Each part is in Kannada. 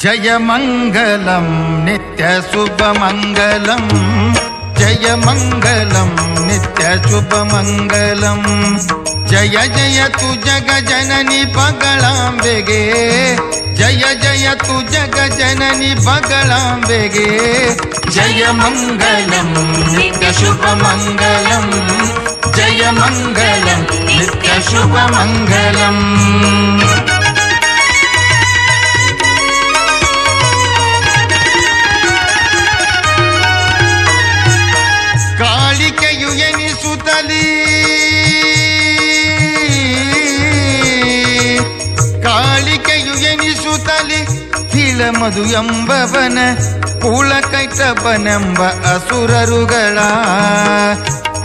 జయమంగళం నిత్య శుభమంగళం. జయమంగళం నిత్య శుభమంగళం. జయ జయ తు జగ జనని పగళాంబెగే. జయ జయ తు జగ జనని పగళాంబెగే. జయమంగళం నిత్య శుభమంగళం. జయమంగళం నిత్య శుభమంగళం. ಕೀಳಮದು ಎಂಬವನ ಕೂಳ ಕೈತಪನೆಂಬ ಅಸುರರುಗಳ.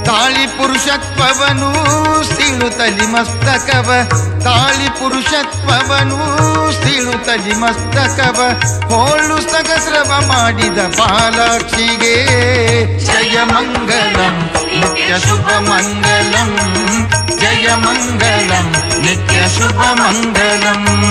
ತಾಳಿ ಪುರುಷತ್ವವನು ಸೀಳುತ್ತಲಿ ಮಸ್ತಕವ, ತಾಳಿ ಪುರುಷತ್ವವನು ಸೀಳುತ್ತಲಿ ಮಸ್ತಕವ. ಹೋಳು ಸಗಸ್ರವ ಮಾಡಿದ ಪಾಲಾಕ್ಷಿಗೆ, ಜಯ ಮಂಗಲಂ, ನಿತ್ಯ ಶುಭ ಮಂಗಲಂ. ಜಯ ಮಂಗಲಂ, ನಿತ್ಯ ಶುಭ ಮಂಗಲಂ.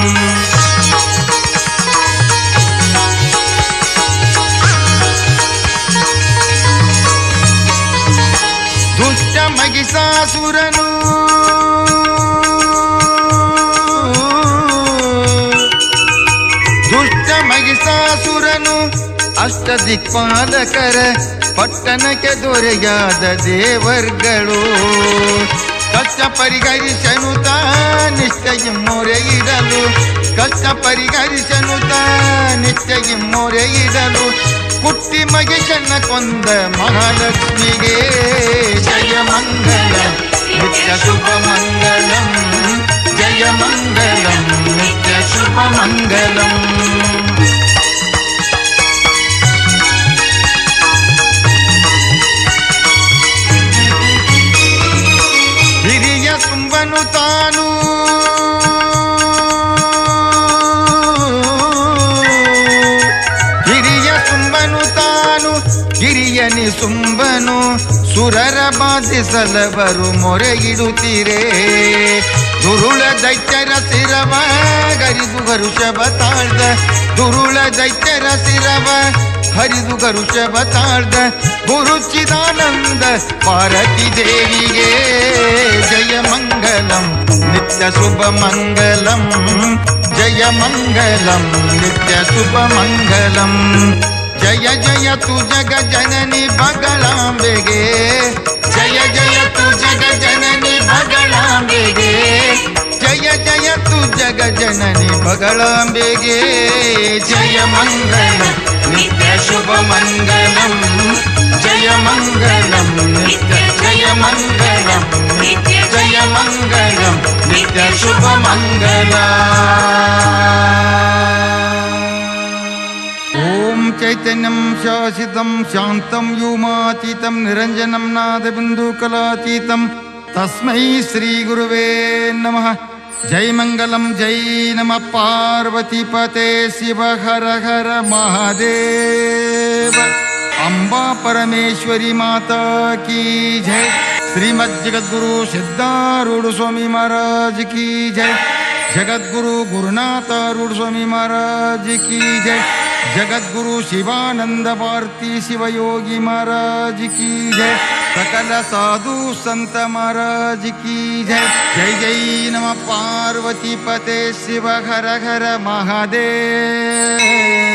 ಅಷ್ಟ ದಿಕ್ಪಾಲಕರ ಪಟ್ಟಣಕ್ಕೆ ದೊರೆಯಾದ ದೇವರ್ಗಳು. ಕಷ್ಟ ಪರಿಹರಿಸನು ನಿಶ್ಚಯ ಮೊರೆ ಇಡಲು. ಕಷ್ಟ ಪರಿಹರಿಸನು ನಿಶ್ಚಯ ಮೊರೆ ಇಡಲು. ಕುಟ್ಟಿ ಮಗಿಷನ್ನ ಕೊಂದ ಮಹಾಲಕ್ಷ್ಮಿಗೆ ಜಯ ಮಂಗಲ, ನಿತ್ಯ ಶುಭ ಮಂಗಲಂ, ಜಯ ಮಂಗಲಂ, ನಿತ್ಯ ಶುಭ ಮಂಗಲಂ. ಹಿರಿಯನಿ ಸುಂಬನು ಸುರರ ಬಾಧಿಸಲವರು ಮೊರೆ ಇಡುತ್ತೀರೇ ದುರುಳ ದೈತ್ಯರ ಸಿರವ ಗರಿದು ಗರುಷಭ ತಾಳ್ದ ದುರುಳ ದೈತ್ಯರ ಸಿರವ ಹರಿದು ಗರುಷಭ ತಾಳ್ದ ಗುರುಚಿದಾನಂದ ಪಾರ್ವತಿ ದೇವಿಗೆ ಜಯ ಮಂಗಲಂ ನಿತ್ಯ ಶುಭ ಮಂಗಲಂ ಜಯ ಮಂಗಲಂ ನಿತ್ಯ ಶುಭ ಮಂಗಲಂ ಜಯ ಜಯ ತು ಜಗ ಜನನಿ ಬಗಳಾಂಬೆಗೆ ಜಯ ಜಯ ತು ಜಗ ಜನನಿ ಬಗಳಾಂಬೆಗೆ ಜಯ ಜಯ ತು ಜಗ ಜನನಿ ಬಗಳಾಂಬೆಗೆ ಜಯ ಮಂಗಲ ನಿತ್ಯ ಶುಭ ಮಂಗಲಂ ಜಯ ಮಂಗಲಂ ನಿತ್ಯ ಜಯ ಮಂಗಲಂ ನಿತ್ಯ ಜಯ ಮಂಗಲಂ ನಿತ್ಯ ಶುಭ ಮಂಗಲ चैतन्यं शासितं शान्तं यूमाचीतं निरञ्जनं नादबिन्दुकलातीतं। तस्मै श्रीगुरुवे नमः। जय मङ्गलं जै नमः। पार्वतीपते शिव हर हर महादेव। अम्बा परमेश्वरि माता की जय। श्रीमज्जगद्गुरु सिद्धारूढस्वामी महाराज की जय। जगद्गुरु गुरुनाथ गुरुनातारूढस्वामी महाराज की जय। जगद्गुरु शिवानन्द भारती शिवयोगी महाराजिकी जय। सकल साधु संत महाराज की जय। जय जय नम पार्वती पते शिव हर हर महादेव।